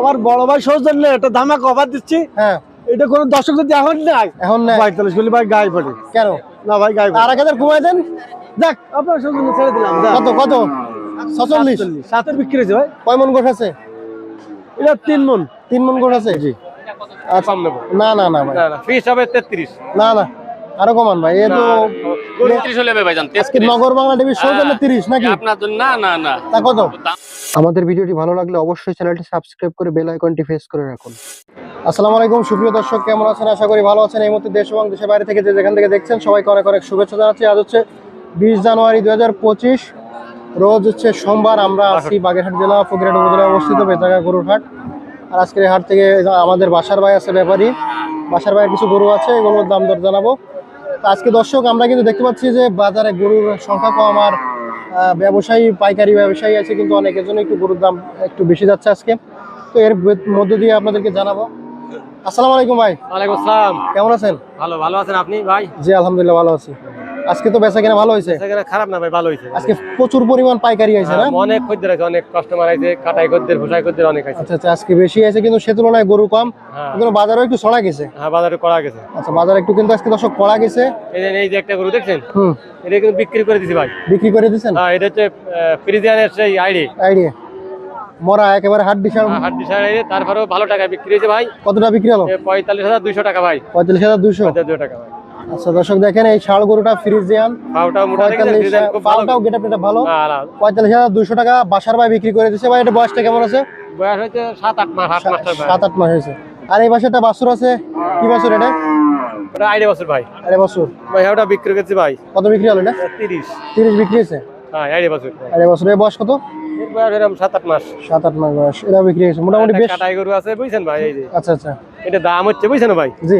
আমার বড় ভাই সৌজন্য একটা ধামাকা কভার দিচ্ছি। হ্যাঁ। এটা কোনো দর্শক যদি এখন নাই এখন নেই পঁয়তাল্লিশ বলি ভাই গায়ে পড়ে। কেন? না ভাই গায়ে আর এক হাজার কমাই দেন। দেখ আপনার সৌজন্য ছেড়ে দিলাম কত কত? ছচল্লিশ সাতচল্লিশ। সাতের বিক্রি হয়েছে ভাই। কয় মন গোঠ আছে? এটা তিন মন। তিন মন গোঠ আছে? জি। আচ্ছা। না না না ভাই। ফিস হবে তেত্রিশ। না না। আরও কমান ভাই এ তো উনত্রিশ হলে হবে ভাইজান আজকে নগর বাংলা টিভির সৌজন্য তিরিশ নাকি? আপনার জন্য না না না। তা কত? আমাদের ভিডিওটি ভালো লাগলে অবশ্যই চ্যানেলটি সাবস্ক্রাইব করে বেল আইকনটি প্রেস করে রাখুন। আসসালামু আলাইকুম সুপ্রিয় দর্শক কেমন আছেন? আশা করি ভালো আছেন। এই মুহূর্তে দেশ এবং দেশের বাইরে থেকে যে যেখান থেকে দেখছেন সবাইকে অনেক অনেক শুভেচ্ছা জানাচ্ছি। আজ হচ্ছে বিশ জানুয়ারি দুই হাজার পঁচিশ রোজ হচ্ছে সোমবার। আমরা আছি বাগেরহাট জেলা ফকিরহাট উপজেলায় অবস্থিত বেতাগা গরুর হাট আর আজকের হাট থেকে আমাদের বাসার ভাই আছে ব্যাপারী। বাসার ভাইয়ের কিছু গরু আছে এগুলোর দাম দর জানাব। তো আজকে দর্শক আমরা কিন্তু দেখতে পাচ্ছি যে বাজারে গরুর সংখ্যা কম আর ব্যবসায়ী পাইকারি ব্যবসায়ী আছে কিন্তু অনেকের জন্য একটু গরুর দাম একটু বেশি যাচ্ছে আজকে। তো এর মধ্যে মধ্য দিয়ে আপনাদেরকে জানাব। আসসালামু আলাইকুম ভাই। ওয়ালাইকুম আসসালাম। কেমন আছেন? ভালো ভালো আছেন আপনি ভাই? জি আলহামদুলিল্লাহ ভালো আছি। আজকে তো বেচা কেনা ভালো হয়েছে। খারাপ না ভাই ভালো হয়েছে। আজকে প্রচুর পরিমাণ পাইকারি আছে না? অনেক খদ্দের আছে অনেক কাস্টমার আছে কাটাই খদ্দের ভুসাই খদ্দের অনেক আছে। আচ্ছা আচ্ছা আজকে বেশি আছে কিন্তু সে তুলনায় গরু কম। হ্যাঁ। কিন্তু বাজারও একটু ছড়া গেছে। হ্যাঁ বাজারে করা গেছে। আচ্ছা বাজার একটু কিন্তু আজকে দর্শক পড়া গেছে। এই যে এই যে একটা গরু দেখছেন? হুম। এটা কিন্তু বিক্রি করে দিছি ভাই। বিক্রি করে দিচ্ছেন হ্যাঁ এটা হচ্ছে ফ্রিজিয়ানের সেই আইডি। আইডিয়া মরা একেবারে হাট ডিসার হাট ডিসার আইডি তারপরেও ভালো টাকা বিক্রি হয়েছে ভাই। কতটা বিক্রি হলো? পঁয়তাল্লিশ হাজার দুইশো টাকা ভাই। পঁয়তাল্লিশ হাজার দুশো টাকা ভাই। আচ্ছা দর্শক দেখেন এই ষাড় গরুটা ফ্রিজিয়ান। পালটাও গেটা পেটা ভালো না না। পঁয়তাল্লিশ হাজার দুশো টাকা বাসার ভাই বিক্রি করে দিচ্ছে ভাই এটা বয়সটা কেমন আছে? বয়স হচ্ছে সাত আট মাস সাত আট মাস হয়েছে। আর এই পাশে একটা বাছুর আছে? কি বাছুর এটা? ওটা আইডি বছর ভাই। আরে বাছুর। ভাই ওটা বিক্রি করছি ভাই। কত বিক্রি হলো এটা? তিরিশ। তিরিশ বিক্রি হয়েছে? হ্যাঁ আইডি বছর। আরে বাছুর। এর বয়স কত? সাত আট মাস। সাত আট মাস বয়স। এটা বিক্রি হয়েছে। মোটামুটি বেশ কাটাই গরু আছে বুঝছেন ভাই এই যে। আচ্ছা আচ্ছা। এটা দাম হচ্ছে বুঝছেন ভাই? জি।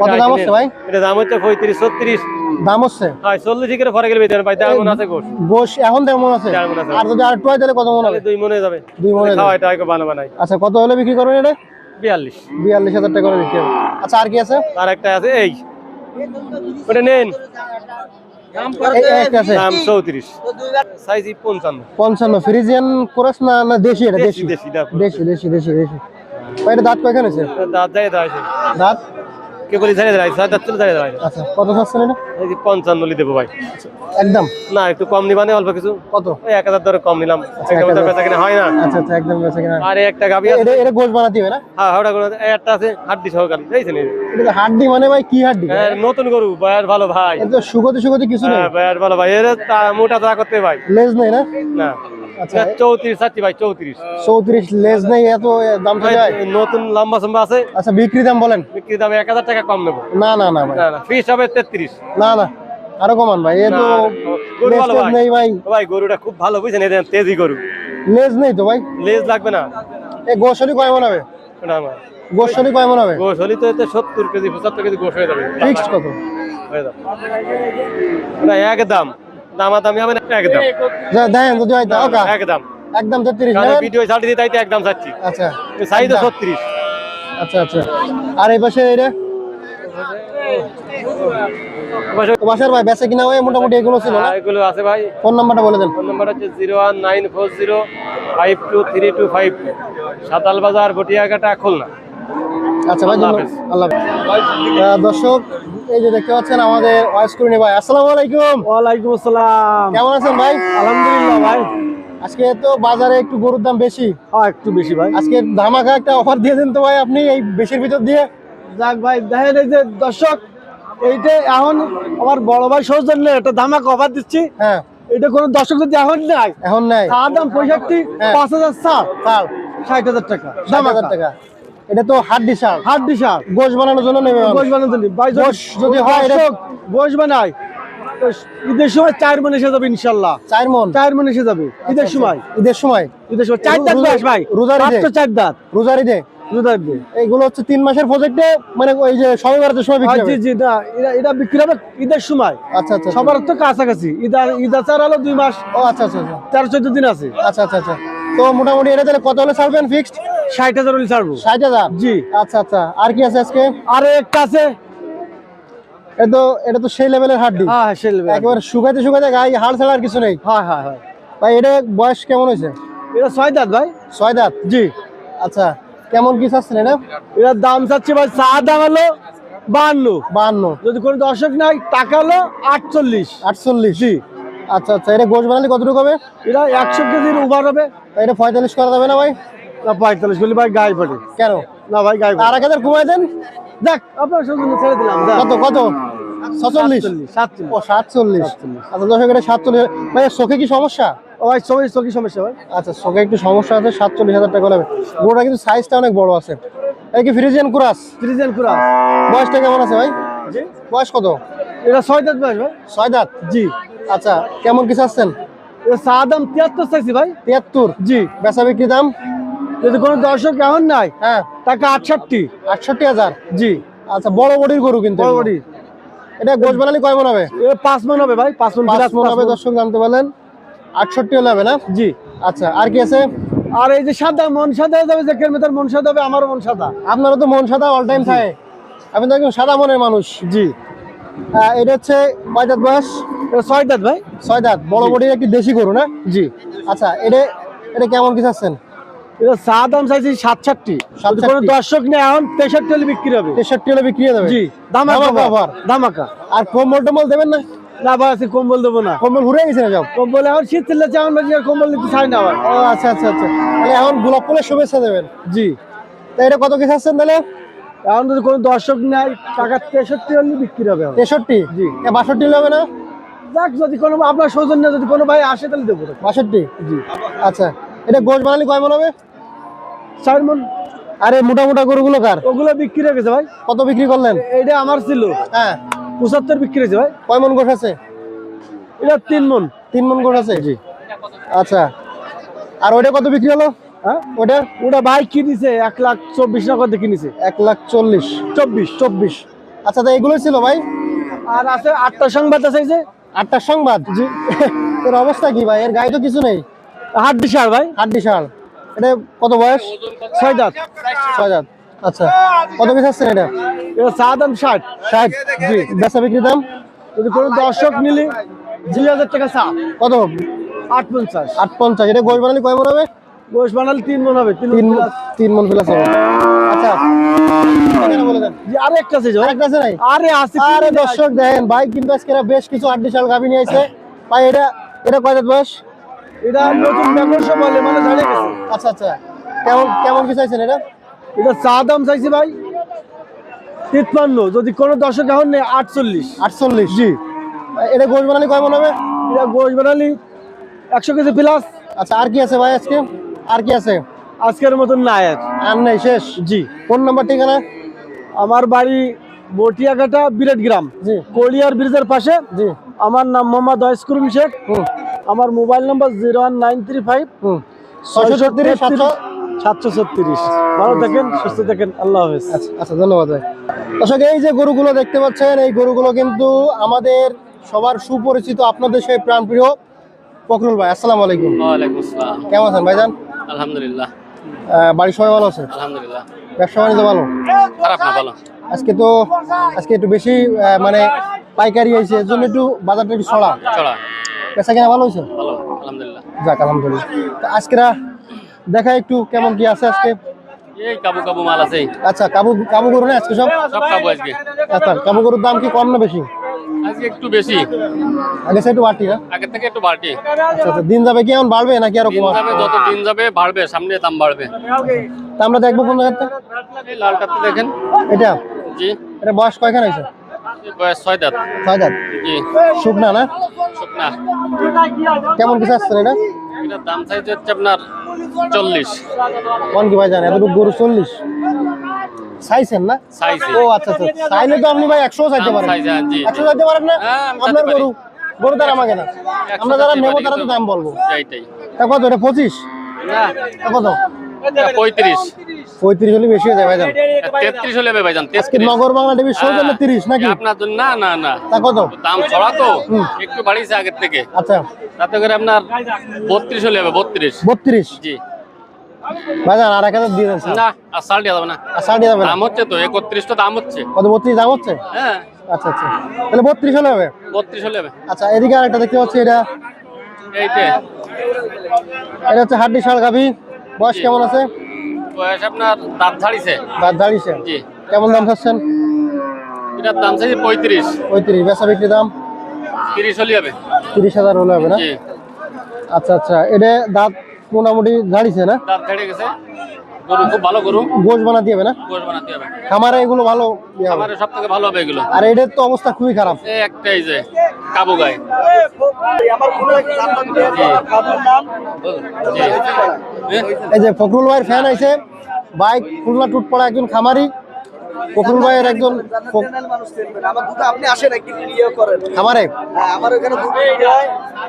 কত দাম হচ্ছে ভাই? এটা দাম হচ্ছে পঁয়ত্রিশ ছত্রিশ। দাম হচ্ছে? হয় চল্লিশ করে পরে গেলে বেতন ভাই দেড় মন আছে গোশ। এখন কেমন আছে? মন আছে। আর যদি আর টয় তাহলে কত মন হবে? দুই মনে যাবে। দুই মনে খাওয়া এটা আগে বানাবো নাই আচ্ছা কত হলে বিক্রি করবেন এটা? বিয়াল্লিশ। বিয়াল্লিশ হাজার টাকা করে বিক্রি হবে। আচ্ছা আর কি আছে? আর একটা আছে এই। ওটা নেন। দাম পঞ্চান্ন। পঞ্চান্ন। ফ্রিজিয়ান কোরাস না না দেশি এটা? দেশি দেশি। দেশি দেশি দেশি। দেশি দেশি এটা দাঁত কয়খান আছে। দাঁত? কে আচ্ছা কত চাচ্ছেন এটা? এই যে পঞ্চান্ন দেবো ভাই। একদম? না একটু কম অল্প কিছু। কত? ওই এক হাজার ধরে কম নিলাম। একদম তো বেচা কিনা হয় না। আচ্ছা আচ্ছা একদম বেঁচে কিনা। আর একটা গাবি আছে। এটা এটা গোশ বানাতে হবে না? হ্যাঁ একটা আছে হাড্ডি সহকারী। দেখছেন এটা হাড্ডি মানে ভাই কি হাড্ডি? হ্যাঁ, নতুন গরু বয়ার ভালো ভাই। এটা সুগতি সুগতি কিছু নেই। হ্যাঁ ভালো ভাই। এর মোটা তা করতে ভাই। লেজ নেই না? না। আচ্ছা চৌত্রিশ চাচ্ছি ভাই চৌত্রিশ। চৌত্রিশ লেজ নেই এত দাম নতুন লম্বা সম্বা আছে। আচ্ছা বিক্রি দাম বলেন। বিক্রি দাম এক হাজার টাকা কম নেব। না না না না ফিস হবে তেত্রিশ। না না আরও কমান ভাই এ তো ভাই। নেই ভাই। ভাই গরুটা খুব ভালো বুঝছেন? এই তেজি গরু। লেজ নেই তো ভাই? লেজ লাগবে না। এই গোশরি কয় মন হবে? না না। গোশরি কয় মন হবে? গোস হলি তো এতে সত্তর কেজি পঁচাত্তর কেজি গোস হয়ে যাবে। ফিক্সড কত? হয়ে যাবে। না এক দাম দামা দামি হবে না? এক দাম দেন যদি হয় একদম। তেত্রিশ কারণ নেবেন ভিডিও ছাড়ি দিতে এক দাম চাচ্ছি আচ্ছা। সাইজ একদম। ছত্রিশ। আচ্ছা আচ্ছা। আর এই পাশে এটা তো বাসার ভাই বেচে কিনা হয় মোটামুটি এগুলো ছিল না? এগুলো আছে ভাই। ফোন নাম্বারটা বলে দেন। ফোন নাম্বার হচ্ছে zero one nine four zero five two three two five Satal বাজার বটিয়াঘাটা খুলনা। আচ্ছা ভাই আল্লাহ দর্শক এই যে দেখতে পাচ্ছেন আমাদের ওয়াইস করিনি ভাই আসসালামু আলাইকুম। ওয়ালাইকুম আসসালাম। কেমন আছেন ভাই? আলহামদুলিল্লাহ ভাই। আজকে তো বাজারে একটু গরুর দাম বেশি। হ্যাঁ একটু বেশি ভাই। আজকে ধামাকা একটা অফার দিয়ে দেন তো ভাই আপনি এই বেশির ভিতর দিয়ে। যাক ভাই দেখেন এই যে দর্শক এইটা এখন আমার বড় ভাই সৌজন্য একটা ধামাকা অফার দিচ্ছি। হ্যাঁ। এটা কোনো দর্শক যদি এখন নাই এখন নাই তার দাম পঁয়ষট্টি হ্যাঁ। পাঁচ হাজার সাত। ষাট হাজার টাকা। ষাট হাজার টাকা। এটা তো হাড্ডি দিশার গোশ বানানোর জন্য নেবে গোশ নি। ভাই গোশ যদি হয় এটা- গোশ বানায় ঈদের সময় চার মন এসে যাবে ইনশাল্লাহ। চার মন। চার মন এসে যাবে। ঈদের সময়। ঈদের সময়। ঈদের সময় চার দাঁত বয়স ভাই। রোজার ঈদে? চার দাঁত। রোজার ঈদে। রোজার ঈদে। এইগুলো হচ্ছে তিন মাসের প্রজেক্টে মানে ওই যে সবাই বাড়াতে সময় বিক্রি জি হবে। জি না এটা এটা বিক্রি হবে ঈদের সময়। আচ্ছা আচ্ছা সবার তো কাছাকাছি। ঈদ ঈদ আছে আর হলো দুই মাস। ও আচ্ছা আচ্ছা আচ্ছা। তেরো চোদ্দ দিন আছে। আচ্ছা আচ্ছা আচ্ছা। তো মোটামুটি এটা তাহলে কত হলে ছাড়বেন ফিক্সড ষাট হাজার হলে ছাড়বো। ষাট হাজার? জি। আচ্ছা আচ্ছা। আর কি আছে আজকে? আর একটা আছে। এটা তো এটা তো সেই লেভেলের হাড্ডি। হ্যাঁ হ্যাঁ সেলবে একেবারে শুকাইতে শুকাইতে গায়ে হাড় ছাড়া আর কিছু নেই। হ্যাঁ হ্যাঁ হ্যাঁ। ভাই এটা বয়স কেমন হয়েছে? এটা ছয় দাঁত ভাই। ছয় দাঁত? জি। আচ্ছা কেমন কি চাচ্ছেন এটা? এটার দাম চাচ্ছে ভাই চা দাম হলো বাহান্ন বাহান্ন যদি কোনো দর্শক নাই টাকা হলো আটচল্লিশ। আটচল্লিশ। জি। আচ্ছা আচ্ছা। এটা গোশ বানালে কতটুকু হবে? এটা একশো কেজির উবার হবে। এটা পঁয়তাল্লিশ করা যাবে না ভাই? না পঁয়তাল্লিশ ভাই গায়ে পড়ে। কেন? না ভাই গায়ে আর এক হাজার কমাই দেন। দেখ আপনার সৌজন্য ছেড়ে দিলাম কত কত? সাতচল্লিশ। সাতচল্লিশ ও সাতচল্লিশ। সাতচল্লিশ। আচ্ছা দর্শক এটা সাতচল্লিশ। ভাই চোখে কি সমস্যা? ও ভাই সবাই চোখে সমস্যা ভাই। আচ্ছা চোখে একটু সমস্যা আছে সাতচল্লিশ হাজার টাকা লাগবে গোটা কিন্তু সাইজটা অনেক বড় আছে। এই কি ফ্রিজিয়ান কুরাস ফ্রিজেন কুরা বয়সটা কেমন আছে ভাই? জি। বয়স কত? এটা ছয় দাঁত ভাই ভাই। ছয় দাঁত? জি। আচ্ছা কেমন কি চাচ্ছেন? এটা চা দাম তিয়াত্তর চাইছি ভাই। তিয়াত্তর? জি। বেচা বিক্রি দাম? যদি কোনো দর্শক এখন নাই হ্যাঁ। টাকা আটষট্টি। আটষট্টি হাজার। জি। আচ্ছা বড় বডির গরু কিন্তু বড়। বড়ি এটা গোশ বানালে কয় মন হবে? পাঁচ মন হবে ভাই পাঁচ মন পাঁচ মন হবে। দর্শক জানতে পারলেন। আটষট্টি হলে হবে না? জি। আচ্ছা আর কি আছে? আর এই যে সাদা মন সাদা যাবে যে কেরমেতার মন সাদা হবে আমারও মন সাদা। আপনারও তো মন সাদা অল টাইম থাকে। আপনি তো একদম সাদা মনের মানুষ। জি। এটা হচ্ছে কয় দাঁত বয়স? ছয় দাঁত ভাই। ছয় দাঁত। বড় জি। বডির একটি দেশি গরু না? জি। আচ্ছা এটা এটা কেমন কিছু চাচ্ছেন? এটা চা দাম চাইছি সাতষট্টি। যদি কোনো দর্শক নেই এখন তেষট্টি হলে বিক্রি হবে। তেষট্টি হলে বিক্রি যাবে জি ধামাকা ধামাকা আর কম্বল টম্বল দেবেন না? না ভাই আজকে কম্বল দেবো না। কম্বল ঘুরে গেছে না সব? কম্বল এখন শীত চললে চাউন কম্বল নিতে চাই না ভাই। ও আচ্ছা আচ্ছা আচ্ছা। তাহলে এখন গোলাপ ফুলের শুভেচ্ছা দেবেন। জি। তা এটা কত কি চাচ্ছেন তাহলে? এখন যদি কোনো দর্শক নেয় টাকা তেষট্টি হলে বিক্রি হবে তেষট্টি? জি। এ, বাষট্টি হবে না? যাক যদি কোনো আপনার সৌজন্য যদি কোনো ভাই আসে তাহলে দেবো। বাষট্টি? জি। আচ্ছা। এটা গোশ বানালে কয় মন হবে? চার মন। আরে মোটা মোটা গরুগুলো কার? ওগুলো বিক্রি হয়ে গেছে ভাই। কত বিক্রি করলেন? এটা আমার ছিল। হ্যাঁ। পঁচাত্তর বিক্রি হয়েছে ভাই। কয় মন গোশ আছে? এটা তিন মন। তিন মন গোশ আছে? জি। আচ্ছা। আর ওটা কত বিক্রি হলো? হ্যাঁ? ওটা ওটা ভাই কিনেছে এক লাখ চব্বিশ কিনেছে। এক লাখ চল্লিশ। চব্বিশ। চব্বিশ। আচ্ছা তা এগুলোই ছিল ভাই? আর আছে আটটা সংবাদ আছে যে। আটটার সংবাদ? জি। এর অবস্থা কি ভাই? এর গায়ে তো কিছু নেই। হাট দিশার ভাই। হাট বিশাল এটা কত বয়স? ছয় দাঁত। ছয় হাজার আচ্ছা কত পিস আসছেন এটা? এটা চা দাম ষাট। ষাট জি। বেচা বিক্রি দাম? যদি কোনো দর্শক নিলে দুই হাজার টাকা চা। কত? আট পঞ্চাশ আট পঞ্চাশ এটা গোশ বানালে কয় মন হবে? গোশ বানালে তিন মন হবে তিন তিন মন মন প্লাস হবে। আচ্ছা। এখানে বলে আরে আছে আরেকটা আছে নাই? আরে আছে আরে দর্শক দেখেন ভাই কিন্তু আজকে বেশ কিছু আট বিশাল গাভি নিয়ে এসে ভাই এটা এটা কয় বয়স? এটা নতুন ব্যবসা বলে মানে গেছে। আচ্ছা আচ্ছা। কেমন কেমন কি চাইছেন এটা? এটা চা দাম চাইছি ভাই। তিপ্পান্ন যদি কোনো দর্শক এখন নেই আটচল্লিশ। আটচল্লিশ? জি। এটা গোশ বানালে কয় মন হবে? এটা গোশ বানালি একশো কেজি প্লাস আচ্ছা আর কি আছে ভাই আজকে? আর কি আছে? আজকের মতন না আর। আর নেই শেষ? জি। ফোন নাম্বার ঠিকানা আমার বাড়ি বটিয়াঘাটা বিরাট গ্রাম। জি। কলিয়ার ব্রিজের পাশে। জি। আমার নাম মোহাম্মদ ওয়াইসকুরুম শেখ। হুম। আমার মোবাইল নম্বর zero one nine three five হুম। ছয়শো ছত্রিশ সাতশো ছত্রিশ। ভালো থাকেন সুস্থ থাকেন আল্লাহ হাফেজ। আচ্ছা আচ্ছা ধন্যবাদ ভাই। দর্শক এই যে গরুগুলো দেখতে পাচ্ছেন এই গরুগুলো কিন্তু আমাদের সবার সুপরিচিত আপনাদের সেই প্রাণপ্রিয় ফখরুল ভাই। আসসালামু আলাইকুম। কেমন আছেন ভাইজান? আলহামদুলিল্লাহ। আহ, বাড়ির সবাই ভালো আছে? আলহামদুলিল্লাহ। ব্যবসা বাণিজ্য ভালো? খারাপ না ভালো। আজকে তো আজকে একটু বেশি মানে পাইকারি হয়েছে এর জন্য একটু বাজারটা একটু ছড়া। চড়া বেচা কেনা ভালো হয়েছে? ভালো আলহামদুলিল্লাহ। যাক আলহামদুলিল্লাহ। তো আজকেরা দেখা একটু কেমন কি আছে আজকে? এই কাবু কাবু মাল আছে। আচ্ছা কাবু কাবু গরু না আজকে সব? সব কাবু আজকে। আচ্ছা কাবু গরুর দাম কি কম না বেশি? আজকে একটু বেশি। আগে একটু বাড়তি না? আগের থেকে একটু বাড়তি। আচ্ছা আচ্ছা দিন যাবে কি এখন বাড়বে নাকি আরও কমা যাবে যত দিন যাবে বাড়বে সামনে দাম বাড়বে। তা আমরা দেখব কোন জায়গাতে? লালটাতে দেখেন। এটা? জি। এটা বয়স কয়খান হয়েছে? বয়স ছয় দাঁত ছয় দাঁত জি। শুকনা না? শুকনা। কেমন কিছু আসছে এটা? এটার দাম চাইছে হচ্ছে আপনার চল্লিশ। কোন কি ভাই জান? এতটুকু গরু চল্লিশ। চাইছেন না? ও আচ্ছা আচ্ছা। চাইলে তো আপনি ভাই একশো চাইতে পারেন। হ্যাঁ, একশো চাইতে পারেন না? হ্যাঁ, আপনার গরু। গরু তার আমাকে না। আমরা যারা নেব তারা তো দাম বলব। কত? এটা পঁচিশ? কত? পঁয়ত্রিশ। পঁয়ত্রিশ হলে বেশি হয়ে যায় ভাই জান তেত্রিশ হলে ভাই যান আজকে নগর বাংলা টিভি শো জন্য তিরিশ নাকি? আপনার জন্য না না না। তা কত? দাম ছড়া তো। একটু বাড়িয়েছে আগের থেকে। আচ্ছা। তাতে করে আপনার বত্রিশ হলে হবে বত্রিশ। বত্রিশ? জি। ভাই আর দিয়ে দেন না আর সাল যাবে না। আর যাবে দাম হচ্ছে তো দাম হচ্ছে। কত দাম হচ্ছে? হ্যাঁ। আচ্ছা আচ্ছা। তাহলে বত্রিশ হলে হবে? বত্রিশ হলে হবে। আচ্ছা এদিকে আরেকটা দেখতে পাচ্ছি এটা। এটা হচ্ছে হাড্ডি শাল গাভি বয়স কেমন আছে? বয়স আপনার দাঁত ছাড়িছে দাঁত দাঁড়িয়েছে জি। কেমন দাম চাচ্ছেন? এটার দাম চাইছে পঁয়ত্রিশ। পঁয়ত্রিশ। বেচা বিক্রি দাম? তিরিশ হলে হবে। তিরিশ হাজার হলে হবে না? আচ্ছা আচ্ছা। এটা দাঁত মোটামুটি দাঁড়িয়েছে না? দাঁত ঝাড়ে গেছে। গরু খুব ভালো গরু। গোশ বানাতে হবে না? গোশ বানাতে হবে। খামারে এগুলো ভালো ইয়ে সব থেকে ভালো হবে এগুলো। আর এটার তো অবস্থা খুবই খারাপ। একটাই যে কাবু গায়ে? এই যে ফখরুল ভাইয়ের ফ্যান আছে বাইক খুলনা টুট পড়া একজন খামারি। ফখরুল ভাইয়ের একজন ফ- চ্যানেল মানুষ দেখবেন আমার দুটো আপনি আসেন একদিন ইয়ে করেন খামারে হ্যাঁ আমার ওখানে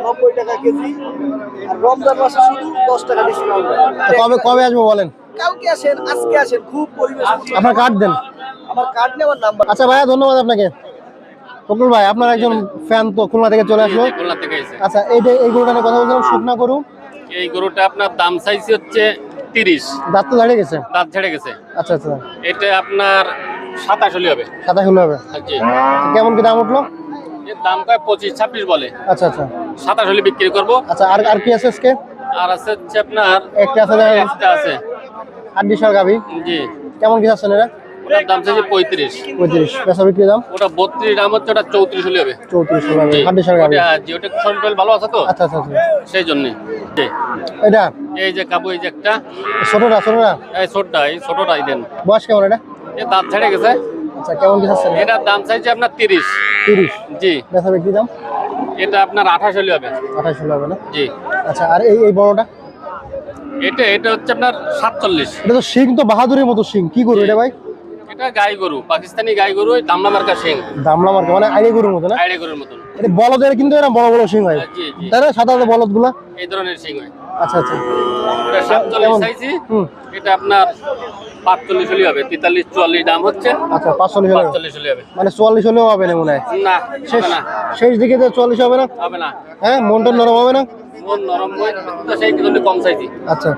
নব্বই টাকা কেজি। আর রমজান মাসে শুধু দশ টাকা ডিসকাউন্ট কবে কবে আসব বলেন? কালকে আসেন আজকে আসেন খুব পরিবেশ আপনার কার্ড দেন। আমার কার্ড নেওয়ার নাম্বার আচ্ছা ভাইয়া ধন্যবাদ আপনাকে। ফখরুল ভাই আপনার একজন ফ্যান তো খুলনা থেকে চলে আসলো। খুলনা থেকে আচ্ছা এই যে এই গরুটা নিয়ে কথা বলছিলাম শুকনা গরু? এই গরুটা আপনার দাম চাইছে হচ্ছে তিরিশ। দাঁত তো গেছে? দাঁত ছেড়ে গেছে। আচ্ছা আচ্ছা। এটা আপনার সাতাশ হলি হবে। সাদা হলে হবে। জি। কেমন কি দাম উঠল? এর দাম কয় পঁচিশ ছাব্বিশ বলে। আচ্ছা আচ্ছা। সাতাশ হলে বিক্রি করব। আচ্ছা আর আর কি আছে আজকে? আর আছে হচ্ছে আপনার একটা আছে আছে। হাড্ডি শাল গাভি? জি। কেমন কি আছেন এরা ওটার দাম চাইছে পঁয়ত্রিশ। পঁয়ত্রিশ। পেশা বিক্রি দাম? ওটা বত্রিশ দাম হচ্ছে ওটা চৌত্রিশ হলে হবে। চৌত্রিশ হলে হবে। জি। হাড্ডি শাল গাভি? জি ওটা শরীর ভালো আছে তো? আচ্ছা আচ্ছা আচ্ছা। সেই জন্য। এটা? এই যে কাবু এই যে একটা। ছোটটা ছোটটা? এই ছোটটা এই ছোটটাই দেন বয়স কেমন এটা? এ দাঁত ছেড়ে গেছে। আচ্ছা কেমন কি আছেন এটার দাম চাইছে আপনার তিরিশ। তিরিশ? জি। পেশা বিক্রি দাম? এটা আপনার আঠাশ হলে হবে। আঠাশ হলে হবে না? জি। আচ্ছা আর এই এই বড়টা? এটা এটা হচ্ছে আপনার সাতচল্লিশ। এটা তো সিং তো বাহাদুরের মতো সিং। কি গরু এটা ভাই? এটা গাই গরু পাকিস্তানি গাই গরু দামলা মার্কা সিং। দামলা মার্কা মানে আইড়ে গরুর মতো না? আইডে গরুর মতন। এটা বলদের কিন্তু এরা বড় বড় সিং হয়। জি তাই না? বলদগুলা এই ধরনের সিং হয়। আচ্ছা আচ্ছা। এটা সাতচল্লিশ? চাইছি এটা আপনার পাঁচচল্লিশ হলে হবে তেতাল্লিশ চুয়াল্লিশ দাম হচ্ছে। আচ্ছা পাঁচচল্লিশ হলে পাঁচচল্লিশ হলে হবে। মানে চুয়াল্লিশ হলেও হবে না মনে হয়? না শেষ না। শেষ দিকে তো চুয়াল্লিশ হবে না? হবে না। হ্যাঁ মনটা নরম হবে না? মন নরম হয় তো সেই কম চাইছি। আচ্ছা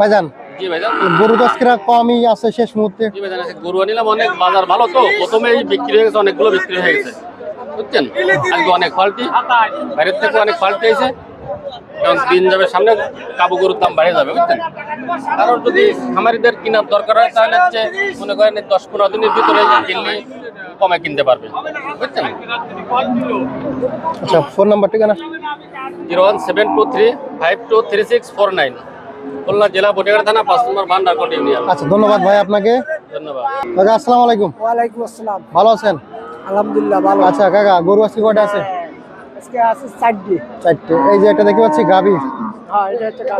ভাইজান গরু তো কমই আছে শেষ মুহূর্তে। গরু আনিলাম অনেক বাজার ভালো তো। প্রথমেই বিক্রি হয়ে গেছে অনেকগুলো বিক্রি হয়ে গেছে। বুঝছেন? আজকে অনেক ফাল্টি বাইরের থেকে অনেক ফাল্টি হয়েছে কারণ দিন যাবে সামনে কাবু গরুর দাম বেড়ে যাবে বুঝছেন? কারণ যদি খামারিদের কেনার দরকার হয় তাহলে হচ্ছে মনে করেন দশ পনেরো দিনের ভিতরে কিনলে কমে কিনতে পারবে বুঝছেন? আচ্ছা ফোন নাম্বার ঠিকানা? Zero one seven two three five two three six four nine. Khulna জেলা বটিয়াড়া থানা পাঁচ নম্বর ভান্ডার কোট ইউনিয়ন। আচ্ছা ধন্যবাদ ভাই আপনাকে। ধন্যবাদ। কাকা আসসালামু আলাইকুম। ওয়ালাইকুম আসসালাম। ভালো আছেন? আলহামদুলিল্লাহ ভালো। আচ্ছা কাকা গরু আজকে কয়টা আছে? আজকে আছে চারটি। চারটে। এই যে একটা দেখতে পাচ্ছি গাভি। হ্যাঁ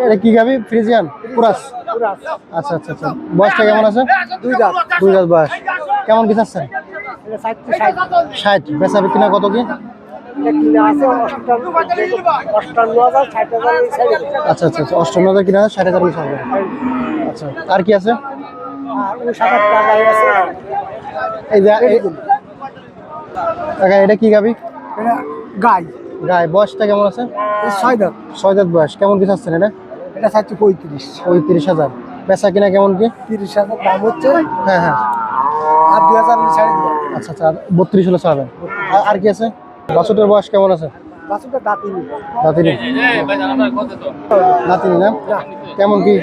এটা কি গাভি? ফ্রিজিয়ান? পুরাস? আচ্ছা আচ্ছা আচ্ছা। বয়সটা কেমন আছে? দুই দাঁত। দুই হাজার বয়স। কেমন কি চাচ্ছেন? এটা ষাট। ষাট। বেচা বিক্রি না কত কি? আচ্ছা আচ্ছা আচ্ছা। অষ্টান্ন হাজার কিনা ষাট হাজার বিশ হাজার আচ্ছা আর কি আছে? এই এটা কি গাবি এটা গাই বয়সটা কেমন আছে? ছয় দাঁত ছয় হাজার বয়স কেমন কি চাচ্ছেন এটা? এটা চারটি পঁয়ত্রিশ। ওই তিরিশ হাজার। বেচা কিনা কেমন কি? তিরিশ হাজার দাম হচ্ছে। হ্যাঁ হ্যাঁ। আর দুই হাজার ছাড়ে আচ্ছা আচ্ছা আর বত্রিশ হলে ছাড়বেন? আর- আর কি আছে? বাছুটের বয়স কেমন আছে? কেমন কি?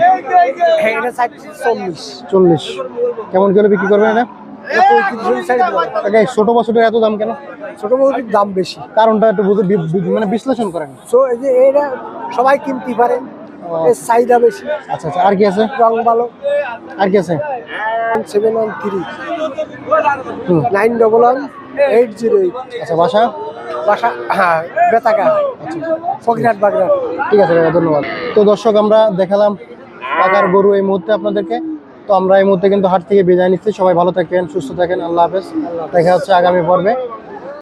চল্লিশ। চল্লিশ। কেমন কি হলে বিক্রি করবেন এটা? কাকা ছোট বাছুটের এত দাম কেন? ছোট বউটির দাম বেশি। কারণটা একটু মানে বিশ্লেষণ করেন। সো এই যে এটা সবাই কিনতে পারে। চাহিদা বেশি। আচ্ছা আচ্ছা আর কি আছে? রং ভালো। আর কি আছে? Seven one three nine double one eight zero eight আচ্ছা বাসা? বাসা হ্যাঁ বেতাকা। ফকিরহাট বাগড়াট ঠিক আছে ধন্যবাদ। তো দর্শক আমরা দেখালাম টাকার গরু এই মুহূর্তে আপনাদেরকে। তো আমরা এই মুহূর্তে কিন্তু হাট থেকে বিদায় নিচ্ছি। সবাই ভালো থাকেন সুস্থ থাকেন, আল্লাহ হাফেজ। দেখা হচ্ছে আগামী পর্বে।